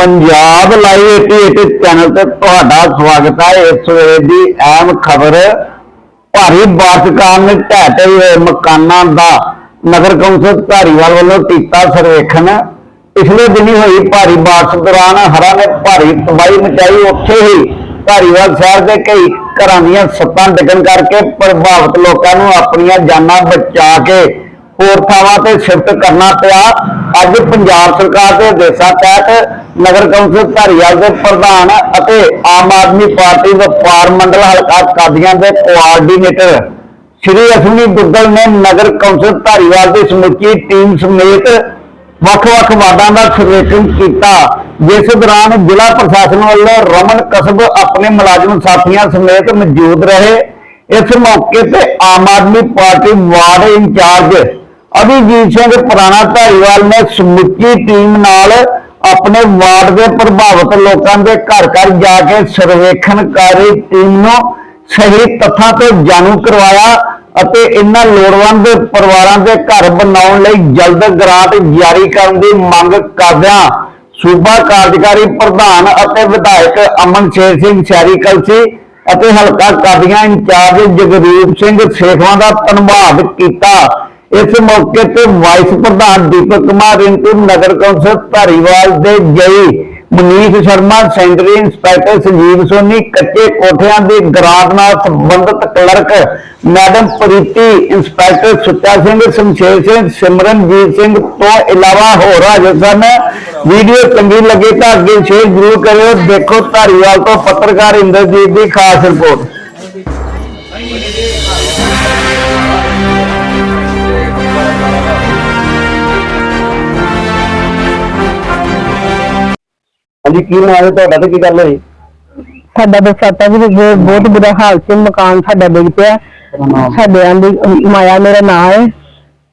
Punjab live 88 channel ਤੇ ਤੁਹਾਡਾ ਸਵਾਗਤ ਹੈ। ਇਸ ਵੇਲੇ ਦੀ ਅਹਿਮ ਖਬਰ, ਭਾਰੀ ਬਾਰਿਸ਼ ਕਾਰਨ ਢਹਿ ਹੋਏ ਮਕਾਨਾਂ ਦਾ ਨਗਰ ਕੌਂਸਲ ਧਾਰੀਵਾਲ ਵੱਲੋਂ ਕੀਤਾ ਸਰਵੇਖਣ। ਪਿਛਲੇ ਦਿਨੀ ਹੋਈ ਭਾਰੀ ਬਾਰਿਸ਼ ਦੌਰਾਨ ਹੜ੍ਹਾਂ ਨੇ ਭਾਰੀ ਤਬਾਹੀ ਮਚਾਈ। ਉੱਥੇ ਹੀ ਧਾਰੀਵਾਲ ਸ਼ਹਿਰ ਦੇ ਕਈ ਘਰਾਂ ਦੀਆਂ ਛੱਤਾਂ ਡਿੱਗਣ ਕਰਕੇ ਪ੍ਰਭਾਵਿਤ ਲੋਕਾਂ ਨੂੰ ਆਪਣੀਆਂ ਜਾਨਾਂ ਬਚਾ ਕੇ ਹੋਰ ਥਾਵਾਂ ਤੇ ਸ਼ਿਫਟ ਕਰਨਾ ਪਿਆ। ਅੱਜ ਪੰਜਾਬ ਸਰਕਾਰ ਦੇ ਆਦੇਸ਼ਾਂ ਤਹਿਤ ਨਗਰ ਕੌਂਸਲ ਧਾਰੀਵਾਲ ਦੇ ਪ੍ਰਧਾਨ ਅਤੇ ਆਮ ਆਦਮੀ ਪਾਰਟੀ ਵਪਾਰ ਮੰਡਲ ਹਲਕਾ ਕਾਦੀਆਂ ਦੇ ਕੋਆਰਡੀਨੇਟਰ ਸ਼੍ਰੀ ਅਸ਼ਵਨੀ ਦੁੱਗਲ ਨੇ ਨਗਰ ਕੌਂਸਲ ਧਾਰੀਵਾਲ ਦੀ ਸਮੁੱਚੀ ਟੀਮ ਸਮੇਤ ਵੱਖ-ਵੱਖ ਵਾਰਡਾਂ ਦਾ ਸਰਵੇਖਣ ਕੀਤਾ, ਜਿਸ ਦੌਰਾਨ ਜ਼ਿਲ੍ਹਾ ਪ੍ਰਸ਼ਾਸਨ ਵੱਲੋਂ ਰਮਨ ਕਸਬ ਆਪਣੇ ਮੁਲਾਜ਼ਮ ਸਾਥੀਆਂ ਸਮੇਤ ਮੌਜੂਦ ਰਹੇ। ਇਸ ਮੌਕੇ ਤੇ Aam Aadmi party ward in-charge Abhijeet Singh ਪੁਰਾਣਾ ਧਾਰੀਵਾਲ ਨੇ ਸਮੁੱਚੀ ਟੀਮ ਨਾਲ ਆਪਣੇ ਵਾਰਡ ਦੇ ਪ੍ਰਭਾਵਿਤ ਲੋਕਾਂ ਦੇ ਘਰ ਘਰ ਜਾ ਕੇ ਸਰਵੇਖਣ ਟੀਮ ਨੂੰ ਸਹੀ ਤੱਥਾਂ ਤੇ ਜਾਣੂ ਕਰਵਾਇਆ ਅਤੇ ਇਹਨਾਂ ਲੋੜਵੰਦ ਪਰਿਵਾਰਾਂ ਦੇ ਘਰ ਬਣਾਉਣ ਲਈ ਜਲਦ ਗ੍ਰਾਂਟ ਜਾਰੀ ਕਰਨ ਦੀ ਮੰਗ ਕਰਦਿਆਂ ਸੂਬਾ ਕਾਰਜਕਾਰੀ ਪ੍ਰਧਾਨ ਅਤੇ ਵਿਧਾਇਕ ਅਮਨ ਸ਼ੇਰ ਸਿੰਘ ਸ਼ਹਿਰੀ ਕਲਸੀ ਅਤੇ ਹਲਕਾ ਕਾਦੀਆਂ ਇੰਚਾਰਜ ਜਗਦੀਪ ਸਿੰਘ ਸੇਖਵਾਂ ਦਾ ਧੰਨਵਾਦ ਕੀਤਾ। ਇਸ ਮੌਕੇ ਤੇ ਵਾਈਸ ਪ੍ਰਧਾਨ ਦੀਪਕ ਕੁਮਾਰ ਰਿੰਕੂ, ਨਗਰ ਕੌਂਸਲ ਧਾਰੀਵਾਲ ਦੇ JE Manish Sharma, sanitary inspector Sanjeev Soni, ਕੱਚੇ ਕੋਠਿਆਂ ਦੇ ਗ੍ਰਾਂਟ ਨਾਲ ਸੰਬੰਧਿਤ clerk madam Preeti, inspector Sucha Singh, Shamsher Singh, Simranjeet Singh ਤੋਂ ਇਲਾਵਾ ਹੋਰ ਹਾਜ਼ਰ ਸਨ। ਵੀਡੀਓ ਚੰਗੀ ਲੱਗੇ ਤਾਂ ਅੱਗੇ ਸ਼ੇਅਰ ਜ਼ਰੂਰ ਕਰਿਓ। ਦੇਖੋ ਧਾਰੀਵਾਲ ਤੋਂ ਪੱਤਰਕਾਰ ਇੰਦਰਜੀਤ ਦੀ ਖਾਸ ਰਿਪੋਰਟ। ਹਾਂਜੀ, ਕੀ ਨਾਮ ਹੈ ਤੁਹਾਡਾ ਤੇ ਕੀ ਗੱਲ ਹੋਈ? ਸਾਡਾ ਬਸਾਤਾ ਵੀ ਬਹੁਤ ਬਹੁਤ ਬੁਰਾ ਹਾਲ ਸੀ, ਮਕਾਨ ਸਾਡਾ ਡਿੱਗ ਪਿਆ। ਸਾਡੇ ਆਂਦੀ ਮਾਇਆ ਮੇਰਾ ਨਾਂ ਹੈ,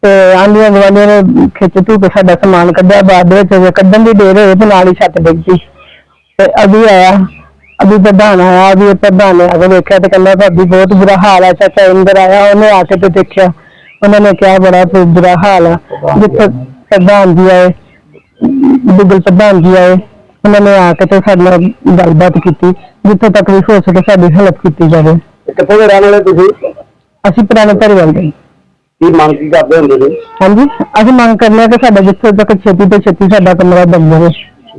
ਤੇ ਆਂਦੀਆਂ ਗਵਾਂਡੀਆਂ ਨੇ ਖਿੱਚ ਧੂ ਕੇ ਸਾਡਾ ਸਮਾਨ ਕੱਢਿਆ, ਬਾਅਦ ਵਿੱਚ ਜੇ ਕੱਢਣ ਦੀ ਦੇਰ ਹੋਏ ਤੇ ਨਾਲ ਹੀ ਛੱਤ ਡਿੱਗ ਪਈ। ਤੇ ਅਭੀ ਆਇਆ, ਅਭੀ ਪ੍ਰਧਾਨ ਆਇਆ, ਅਭੀ ਪ੍ਰਧਾਨ ਨੇ ਆ ਕੇ ਦੇਖਿਆ ਤੇ ਕਹਿੰਦਾ ਭਾਬੀ ਬਹੁਤ ਬੁਰਾ ਹਾਲ ਹੈ ਚਾਚਾ ਇੰਦਰ ਆਇਆ, ਉਹਨੇ ਆ ਕੇ ਤੇ ਦੇਖਿਆ। ਉਹਨਾਂ ਨੇ ਕਿਹਾ ਬੜਾ ਬੁਰਾ ਹਾਲ ਆ, ਜਿੱਥੇ ਪ੍ਰਧਾਨ ਜੀ ਆਏ ਦੁੱਗਲ ਪ੍ਰਧਾਨ ਜੀ ਆਏ। ਉਹਨਾਂ ਨੇ ਆ ਕੇ ਤੇ ਸਾਡੇ ਨਾਲ ਗੱਲਬਾਤ ਕੀਤੀ ਜਿੱਥੇ ਤੱਕ ਵੀ ਹੋ ਸਕੇ ਸਾਡੀ ਹੈਲਪ ਕੀਤੀ ਜਾਵੇ। ਤੇ ਕਿੱਥੋਂ ਦੇ ਰਹਿਣ ਵਾਲੇ ਤੁਸੀਂ? ਅਸੀਂ ਪੁਰਾਣੇ ਧਰਵਾਲ ਦੇ। ਕੀ ਮੰਗ ਕੀ ਕਰਦੇ ਹੁੰਦੇ ਸੀ? ਹਾਂਜੀ ਅਸੀਂ ਮੰਗ ਕਰਨੇ ਆ ਕਿ ਸਾਡਾ ਜਿੱਥੇ ਤੱਕ ਛੇਤੀ ਤੋਂ ਛੇਤੀ ਸਾਡਾ ਕਮਰਾ ਬਣ ਜਾਵੇ।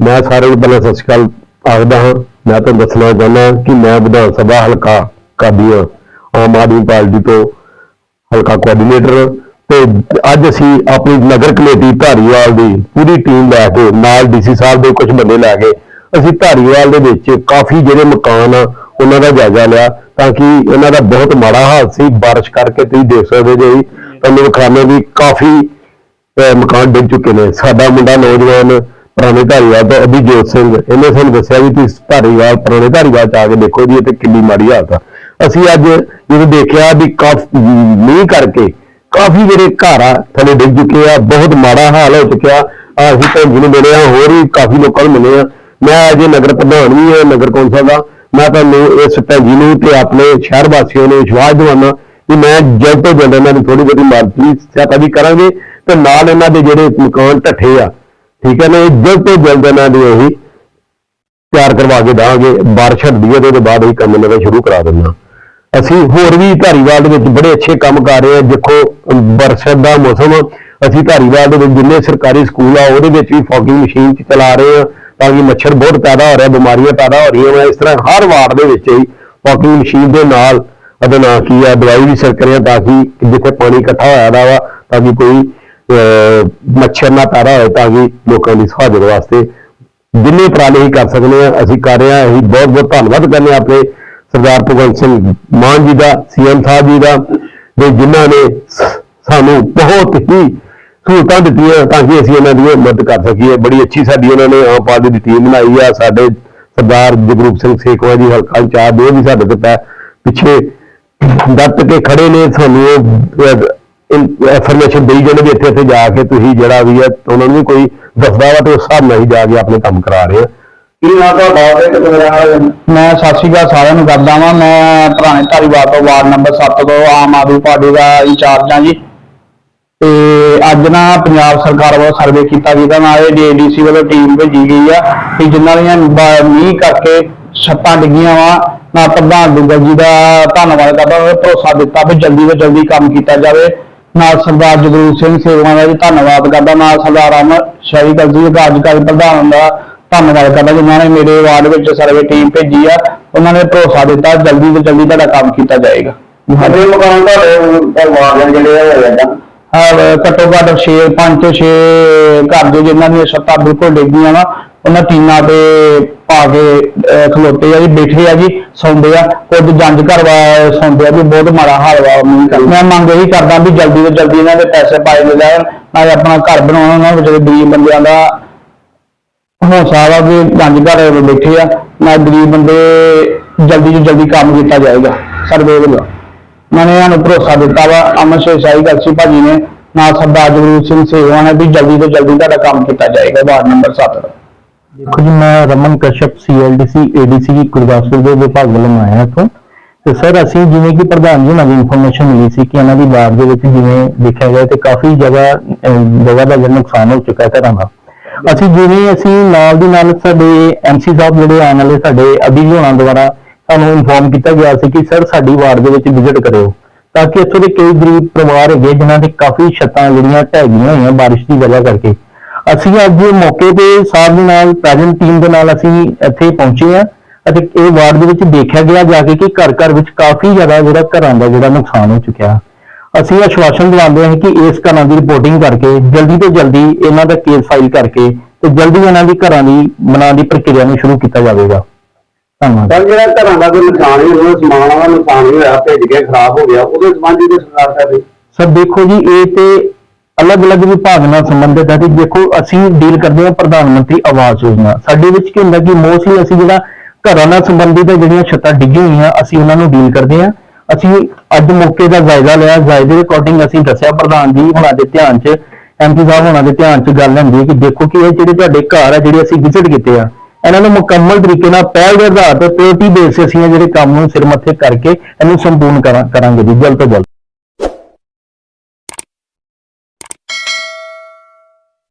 ਮੈਂ ਸਾਰੇ ਨੂੰ ਪਹਿਲਾਂ ਸਤਿ ਸ਼੍ਰੀ ਅਕਾਲ ਆਖਦਾ ਹਾਂ। ਮੈਂ ਤੁਹਾਨੂੰ ਦੱਸਣਾ ਚਾਹੁੰਦਾ ਕਿ ਮੈਂ ਵਿਧਾਨ ਸਭਾ ਹਲਕਾ ਕਾਦੀਆਂ ਆਮ ਆਦਮੀ ਪਾਰਟੀ ਤੋਂ ਹਲਕਾ ਕੋਆਰਡੀਨੇਟਰ ਤੇ ਅੱਜ ਅਸੀਂ ਆਪਣੀ ਨਗਰ ਕਮੇਟੀ ਧਾਰੀਵਾਲ ਦੀ ਪੂਰੀ ਟੀਮ ਲੈ ਕੇ ਨਾਲ ਡੀਸੀ ਸਾਹਿਬ ਦੇ ਕੁਝ ਬੰਦੇ ਲੈ ਕੇ ਅਸੀਂ ਧਾਰੀਵਾਲ ਦੇ ਵਿੱਚ ਕਾਫੀ ਜਿਹੜੇ ਮਕਾਨ ਆ, ਉਹਨਾਂ ਦਾ ਜਾਇਜ਼ਾ ਲਿਆ ਤਾਂ ਕਿ ਇਹਨਾਂ ਦਾ ਬਹੁਤ ਮਾੜਾ ਹਾਲ ਸੀ। ਬਾਰਿਸ਼ ਕਰਕੇ ਤੁਸੀਂ ਦੇਖ ਸਕਦੇ ਜੇ ਜੀ, ਤੁਹਾਨੂੰ ਖਾਨੇ ਦੀ ਕਾਫੀ, ਅਹ, ਮਕਾਨ ਡਿੱਗ ਚੁੱਕੇ ਨੇ। ਸਾਡਾ ਮੁੰਡਾ ਨੌਜਵਾਨ ਪੁਰਾਣੇ ਧਾਰੀਵਾਲ ਤੋਂ ਅਭਿਜੋਤ ਸਿੰਘ, ਇਹਨੇ ਸਾਨੂੰ ਦੱਸਿਆ ਵੀ ਤੁਸੀਂ ਧਾਰੀਵਾਲ, ਪੁਰਾਣੇ ਧਾਰੀਵਾਲ ਚ ਆ ਕੇ ਦੇਖੋ ਜੀ, ਇਹ ਤੇ ਕਿੰਨੀ ਮਾੜੀ ਹਾਲਤ ਆ। ਅਸੀਂ ਅੱਜ ਜਦੋਂ ਦੇਖਿਆ ਵੀ ਕਾਫੀ, ਮੀਂਹ ਕਰਕੇ ਕਾਫੀ ਜਿਹੜੇ ਘਰ ਆ, ਥੱਲੇ ਡਿੱਗ ਚੁੱਕੇ ਆ, ਬਹੁਤ ਮਾੜਾ ਹਾਲ ਹੋ ਚੁੱਕਿਆ। ਆ ਅਸੀਂ ਭੈਣ ਜੀ ਨੂੰ ਮਿਲੇ ਆ ਹੋਰ ਵੀ ਕਾਫੀ ਲੋਕਾਂ ਨੂੰ ਮਿਲੇ ਆ। ਮੈਂ ਅਜੇ ਨਗਰ ਪ੍ਰਧਾਨ ਵੀ ਹਾਂ, ਨਗਰ ਕੌਂਸਲ ਦਾ। ਮੈਂ ਤੁਹਾਨੂੰ ਇਸ ਭੈਣ ਜੀ ਨੂੰ ਤੇ ਆਪਣੇ ਸ਼ਹਿਰ ਵਾਸੀਆਂ ਨੂੰ ਵਿਸ਼ਵਾਸ ਦਿਵਾਉਣਾ ਕਿ ਮੈਂ ਜਲਦ ਤੋਂ ਜਲਦ ਇਹਨਾਂ ਨੂੰ ਥੋੜੀ ਬਹੁਤੀ ਮਾਲੀ ਸਹਾਇਤਾ ਵੀ ਕਰਾਂਗੇ ਤੇ ਨਾਲ ਇਹਨਾਂ ਦੇ ਜਿਹੜੇ ਮਕਾਨ ਢੱਠੇ ਆ, ਠੀਕ ਹੈ ਨਾ, ਇਹ ਜਲਦ ਤੋਂ ਜਲਦ ਇਹਨਾਂ ਦੀ ਉਹੀ ਤਿਆਰ ਕਰਵਾ ਕੇ ਦਾਂਗੇ, ਬਾਰਿਸ਼ ਹਟਦੀ ਹੈ ਤੇ ਉਹਦੇ ਬਾਅਦ ਹੀ ਕੰਮ ਇਹਨਾਂ ਦਾ ਸ਼ੁਰੂ ਕਰਾ ਦਿੰਦਾ ਅਸੀਂ ਹੋਰ ਵੀ ਧਾਰੀਵਾਲ ਦੇ ਵਿੱਚ ਬੜੇ ਅੱਛੇ ਕੰਮ ਕਰ ਰਹੇ ਹਾਂ। ਦੇਖੋ ਬਰਸਾਤ ਦਾ ਮੌਸਮ ਅਸੀਂ ਧਾਰੀਵਾਲ ਦੇ ਵਿੱਚ ਜਿੰਨੇ ਸਰਕਾਰੀ ਸਕੂਲ ਆ ਉਹਦੇ ਵਿੱਚ ਵੀ ਫੌਗਿੰਗ ਮਸ਼ੀਨ ਚ ਚਲਾ ਰਹੇ ਹਾਂ ਤਾਂ ਕਿ ਮੱਛਰ ਬਹੁਤ ਪੈਦਾ ਹੋ ਰਿਹਾ ਬਿਮਾਰੀਆਂ ਪੈਦਾ ਹੋ ਰਹੀਆਂ ਵਾ ਇਸ ਤਰ੍ਹਾਂ ਹਰ ਵਾਰਡ ਦੇ ਵਿੱਚ ਹੀ ਫੌਗਿੰਗ ਮਸ਼ੀਨ ਦੇ ਨਾਲ ਉਹਦੇ ਨਾਲ ਕੀ ਆ ਦਵਾਈ ਵੀ ਛਿੜਕ ਰਹੇ ਹਾਂ ਤਾਂ ਕਿ ਜਿੱਥੇ ਪਾਣੀ ਇਕੱਠਾ ਹੋਇਆ ਦਾ ਵਾ ਤਾਂ ਕਿ ਕੋਈ ਅਹ, ਮੱਛਰ ਨਾ ਪੈਦਾ ਹੋਏ ਤਾਂ ਕਿ ਲੋਕਾਂ ਦੀ ਸਹਾਇਤਾ ਵਾਸਤੇ ਜਿੰਨੇ ਉਪਰਾਲੇ ਹੀ ਕਰ ਸਕਦੇ ਆ ਅਸੀਂ ਕਰ ਰਹੇ ਹਾਂ। ਅਸੀਂ ਬਹੁਤ ਬਹੁਤ ਧੰਨਵਾਦ ਕਰਨੇ ਹਾਂ ਆਪਣੇ ਸਰਦਾਰ ਭਗਵੰਤ ਸਿੰਘ ਮਾਨ ਜੀ ਦਾ, ਸੀਐਮ ਸਾਹਿਬ ਜੀ ਦਾ ਤੇ ਜਿਨ੍ਹਾਂ ਨੇ ਸਾਨੂੰ ਬਹੁਤ ਹੀ ਸਹੂਲਤਾਂ ਦਿੱਤੀਆਂ ਤਾਂ ਕਿ ਅਸੀਂ ਇਹਨਾਂ ਦੀ ਮਦਦ ਕਰ ਸਕੀਏ। ਬੜੀ ਅੱਛੀ ਸਾਡੀ ਉਹਨਾਂ ਨੇ ਆਮ ਆਦਮੀ ਦੀ ਟੀਮ ਬਣਾਈ ਆ। ਸਾਡੇ ਸਰਦਾਰ ਜਗਰੂਪ ਸਿੰਘ ਸੇਖਵਾ ਜੀ ਹਲਕਾ ਚਾਰ ਉਹ ਵੀ ਸਾਡੇ ਤੋਂ ਪਿੱਛੇ ਡਟ ਕੇ ਖੜੇ ਨੇ। ਸਾਨੂੰ ਇਨਫੋਰਮੇਸ਼ਨ ਦੇਈ ਜਾਂਦੇ ਵੀ ਇੱਥੇ ਇੱਥੇ ਜਾ ਕੇ ਤੁਸੀਂ ਜਿਹੜਾ ਵੀ ਹੈ, ਉਹਨਾਂ ਨੂੰ ਵੀ ਕੋਈ ਦੱਸਦਾ ਵਾ ਤੇ ਉਸ ਹਿਸਾਬ ਨਾਲ ਹੀ ਜਾ ਕੇ ਆਪਣੇ ਕੰਮ ਕਰਾ ਰਹੇ ਆ। ਕੀ ਨਾਮ ਤੁਹਾਡਾ ਤੇ ਕਿੱਥੋਂ ਦੇ ਰਹਿਣ ਮੈਂ ਸਤਿ ਸ਼੍ਰੀ ਅਕਾਲ ਸਾਰਿਆਂ ਨੂੰ ਕਰਦਾ ਵਾਂ। ਮੈਂ ਪੁਰਾਣੇ ਧਾਰੀਵਾਲ ਤੋਂ ਵਾਰਡ ਨੰਬਰ 7 ਤੋਂ ਆਮ ਆਦਮੀ ਪਾਰਟੀ ਦਾ ਇੰਚਾਰਜ ਹਾਂ ਜੀ। ਤੇ ਅੱਜ ਨਾ ਪੰਜਾਬ ਸਰਕਾਰ ਵੱਲੋਂ ਸਰਵੇ ਕੀਤਾ ਜਿਹਦਾ ਨਾਲ ਇਹ ਡੀਡੀਸੀ ਵੱਲੋਂ ਟੀਮ ਭੇਜੀ ਗਈ ਆ ਕਿ ਜਿਨ੍ਹਾਂ ਦੀਆਂ ਮੀਂਹ ਕਰਕੇ ਛੱਤਾਂ ਡਿੱਗੀਆਂ ਵਾ, ਨਾ ਪ੍ਰਧਾਨ ਦੁੱਗਲ ਜੀ ਦਾ ਧੰਨਵਾਦ ਕਰਦਾ, ਉਹਨਾਂ ਨੇ ਭਰੋਸਾ ਦਿੱਤਾ ਵੀ ਜਲਦੀ ਤੋਂ ਜਲਦੀ ਕੰਮ ਕੀਤਾ ਜਾਵੇ। ਨਾਲ ਸਰਦਾਰ ਜਗਰੂਪ ਸਿੰਘ ਸੇਵਾਂ ਦਾ ਜੀ ਧੰਨਵਾਦ ਕਰਦਾ, ਨਾਲ ਸਰਦਾਰ ਅਮਰ ਸ਼ਾਹੀ ਗਲਜੀ ਕਾਰਜਕਾਰੀ ਪ੍ਰਧਾਨ ਦਾ ਧੰਨਵਾਦ ਕਰਦਾ ਜਿਨ੍ਹਾਂ ਨੇ ਮੇਰੇ ਵਾਰਡ ਵਿੱਚ ਸਰਵੇ ਟੀਮ ਭੇਜੀ ਆ ਉਹਨਾਂ ਨੇ ਭਰੋਸਾ ਦਿੱਤਾ ਜਲਦੀ ਤੋਂ ਜਲਦੀ ਤੁਹਾਡਾ ਕੰਮ ਕੀਤਾ ਜਾਏਗਾ। ਸਾਡੇ ਮਕਾਨ ਤੁਹਾਡੇ ਵਾਰਡ ਜਿਹੜੇ ਹੋਏ ਏਦਾਂ ਔਰ ਘੱਟੋ ਘੱਟ 6 5 ਤੋਂ 6 ਘਰ ਦੇ ਜਿਨ੍ਹਾਂ ਦੀਆਂ ਛੱਤਾਂ ਬਿਲਕੁਲ ਡਿੱਗੀਆਂ ਵਾ ਉਹਨਾਂ ਟੀਨਾਂ ਤੇ ਪਾ ਕੇ ਖਲੋਤੇ ਆ ਜੀ ਬੈਠੇ ਆ ਜੀ ਸੌਂਦੇ ਆ। ਕੁਝ ਜੰਜ ਘਰ ਵਾ ਸੌਂਦੇ ਆ ਵੀ ਬਹੁਤ ਮਾੜਾ ਹਾਲ ਵਾ। ਮੈਂ ਮੰਗ ਇਹੀ ਕਰਦਾ ਵੀ ਜਲਦੀ ਤੋਂ ਜਲਦੀ ਇਹਨਾਂ ਦੇ ਪੈਸੇ ਪਾਏ ਜਾਣ ਨਾਲੇ ਆਪਣਾ ਘਰ ਬਣਾਉਣਾ ਉਹਨਾਂ ਵਿਚਾਰੇ ਗਰੀਬ ਬੰਦਿਆਂ ਦਾ ਹੌਸਲਾ ਵਾ ਵੀ ਜੰਜ ਘਰ ਬੈਠੇ ਆ। ਨਾ ਗਰੀਬ ਬੰਦੇ ਜਲਦੀ ਤੋਂ ਜਲਦੀ ਕੰਮ ਕੀਤਾ ਜਾਏਗਾ ਸਰਵੇ ਵੱਲੋਂ। ਮੈਨੇ ਸਾਨੂੰ ਭਰੋਸਾ ਦਿੱਤਾ ਵਾ ਅਮਰ ਸ਼ੇਰ ਸ਼ਾਹੀ ਗਲਸੀ ਭਾਜੀ ਨੇ ਨਾਲ ਸਰਦਾਰ ਜਗਰੂਪ ਸਿੰਘ ਸੇਵਾ ਨੇ ਵੀ ਜਲਦੀ ਤੋਂ ਜਲਦੀ ਤੁਹਾਡਾ ਕੰਮ ਕੀਤਾ ਜਾਏਗਾ ਵਾਰਡ ਨੰਬਰ 7 ਦਾ। ਦੇਖੋ ਜੀ ਮੈਂ ਰਮਨ ਕਸ਼ਪ ਸੀਐਲਡੀਸੀ ਏਡੀਸੀ ਗੁਰਦਾਸਪੁਰ ਦੇ ਵਿਭਾਗ ਵੱਲੋਂ ਆਇਆ ਇੱਥੋਂ। ਤੇ ਸਰ ਅਸੀਂ ਜਿਵੇਂ ਕਿ ਪ੍ਰਧਾਨ ਜੀ ਨਾਲ ਇਨਫੋਰਮੇਸ਼ਨ ਮਿਲੀ ਸੀ ਕਿ ਇਹਨਾਂ ਦੀ ਵਾਰਡ ਦੇ ਵਿੱਚ ਜਿਵੇਂ ਦੇਖਿਆ ਗਿਆ ਤੇ ਕਾਫੀ ਜਗ੍ਹਾ ਅਹ, ਜਗ੍ਹਾ ਦਾ ਜਿਹੜਾ ਨੁਕਸਾਨ ਹੋ ਚੁੱਕਾ ਹੈ ਘਰਾਂ ਦਾ ਅਸੀਂ ਜਿਵੇਂ ਅਸੀਂ ਨਾਲ ਦੀ ਨਾਲ ਸਾਡੇ ਐਮਸੀ ਸਾਹਿਬ ਜਿਹੜੇ ਆਉਣ ਵਾਲੇ ਸਾਡੇ ਅਭੀ ਜੀ ਹੋਣਾ ਦੁਆਰਾ ਸਾਨੂੰ ਇਨਫੋਰਮ ਕੀਤਾ ਗਿਆ ਸੀ ਕਿ ਸਰ ਸਾਡੀ ਵਾਰਡ ਦੇ ਵਿੱਚ ਵਿਜ਼ਿਟ ਕਰਿਓ, ਤਾਂ ਕਿ ਇੱਥੋਂ ਦੇ ਕਈ ਗਰੀਬ ਪਰਿਵਾਰ ਹੈਗੇ ਜਿਨ੍ਹਾਂ ਦੇ ਕਾਫੀ ਛੱਤਾਂ ਜਿਹੜੀਆਂ ਢਹਿ ਗਈਆਂ ਹੋਈਆਂ ਬਾਰਿਸ਼ ਦੀ ਵਜ੍ਹਾ ਕਰਕੇ। ਅਸੀਂ ਅੱਜ ਮੌਕੇ ਤੇ ਸਾਹਿਬ ਦੇ ਨਾਲ ਪ੍ਰੈਜ਼ੈਂਟ ਟੀਮ ਦੇ ਨਾਲ ਅਸੀਂ ਇੱਥੇ ਪਹੁੰਚੇ ਆ ਅਤੇ ਇਹ ਵਾਰਡ ਦੇ ਵਿੱਚ ਦੇਖਿਆ ਗਿਆ ਜਾ ਕੇ ਕਿ ਘਰ ਘਰ ਵਿੱਚ ਕਾਫੀ ਜ਼ਿਆਦਾ ਜਿਹੜਾ ਘਰਾਂ ਦਾ ਜਿਹੜਾ ਨੁਕਸਾਨ ਹੋ ਚੁੱਕਿਆ। ਅਸੀਂ ਆਸ਼ਵਾਸਨ ਦਿਵਾਉਂਦੇ ਹਾਂ ਕਿ ਇਸ ਘਰਾਂ ਦੀ ਰਿਪੋਰਟਿੰਗ ਕਰਕੇ ਜਲਦੀ ਤੋਂ ਜਲਦੀ ਇਹਨਾਂ ਦਾ ਕੇਸ ਫਾਈਲ ਕਰਕੇ ਤੇ ਜਲਦੀ ਇਹਨਾਂ ਦੀ ਘਰਾਂ ਦੀ ਬਣਾਉਣ ਦੀ ਪ੍ਰਕਿਰਿਆ ਨੂੰ ਸ਼ੁਰੂ ਕੀਤਾ ਜਾਵੇਗਾ। ਧੰਨਵਾਦ। ਪਰ ਜਿਹੜਾ ਘਰਾਂ ਦਾ ਕੋਈ ਨੁਕਸਾਨ ਹੀ ਹੋਇਆ ਸਮਾਨ ਦਾ ਨੁਕਸਾਨ ਹੀ ਹੋਇਆ ਭੇਜ ਕੇ ਖਰਾਬ ਹੋ ਗਿਆ ਉਹਦੇ ਸੰਬੰਧੀ ਤੇ ਸਰਕਾਰ ਕਰੇ ਸਰ ਦੇਖੋ ਜੀ ਇਹ ਤੇ ਅਲੱਗ-ਅਲੱਗ ਵਿਭਾਗ ਨਾਲ ਸੰਬੰਧਿਤ ਹੈ ਤੇ ਦੇਖੋ ਅਸੀਂ ਡੀਲ ਕਰਦੇ ਹਾਂ ਪ੍ਰਧਾਨ ਮੰਤਰੀ ਆਵਾਸ ਯੋਜਨਾ। ਸਾਡੇ ਵਿੱਚ ਕੀ ਹੁੰਦਾ ਕਿ ਮੋਸਟਲੀ ਅਸੀਂ ਜਿਹੜਾ ਘਰਾਂ ਨਾਲ ਸੰਬੰਧਿਤ ਜਿਹੜੀਆਂ ਛੱਤਾਂ ਡਿੱਗੀਆਂ ਹੋਈਆਂ ਅਸੀਂ ਉਹਨਾਂ ਨੂੰ ਡੀਲ ਕਰਦੇ ਹਾਂ। ਅਸੀਂ ਅੱਜ ਮੌਕੇ ਦਾ ਜਾਇਜ਼ਾ ਲਿਆ। ਜਾਇਜ਼ੇ ਦੇ ਅਕੋਰਡਿੰਗ ਅਸੀਂ ਦੱਸਿਆ ਪ੍ਰਧਾਨ ਜੀ ਹੁਣਾਂ ਦੇ ਧਿਆਨ 'ਚ ਐਮਪੀ ਸਾਹਿਬ ਹੁਣਾਂ ਦੇ ਧਿਆਨ 'ਚ ਗੱਲ ਹੁੰਦੀ ਹੈ ਕਿ ਦੇਖੋ ਕਿ ਇਹ ਜਿਹੜੇ ਤੁਹਾਡੇ ਘਰ ਆ, ਜਿਹੜੇ ਅਸੀਂ ਵਿਜ਼ਿਟ ਕੀਤੇ ਆ, ਇਹਨਾਂ ਨੂੰ ਮੁਕੰਮਲ ਤਰੀਕੇ ਨਾਲ ਪਹਿਲ ਦੇ ਆਧਾਰ ਤੇ ਪ੍ਰਾਇੋਰਟੀ ਬੇਸ ਅਸੀਂ ਇਹ ਜਿਹੜੇ ਕੰਮ ਨੂੰ ਸਿਰ ਮੱਥੇ ਕਰਕੇ ਇਹਨੂੰ ਸੰਪੂਰਨ ਕਰਾਂ- ਕਰਾਂਗੇ ਜੀ, ਜਲਦ ਤੋਂ ਜਲਦ।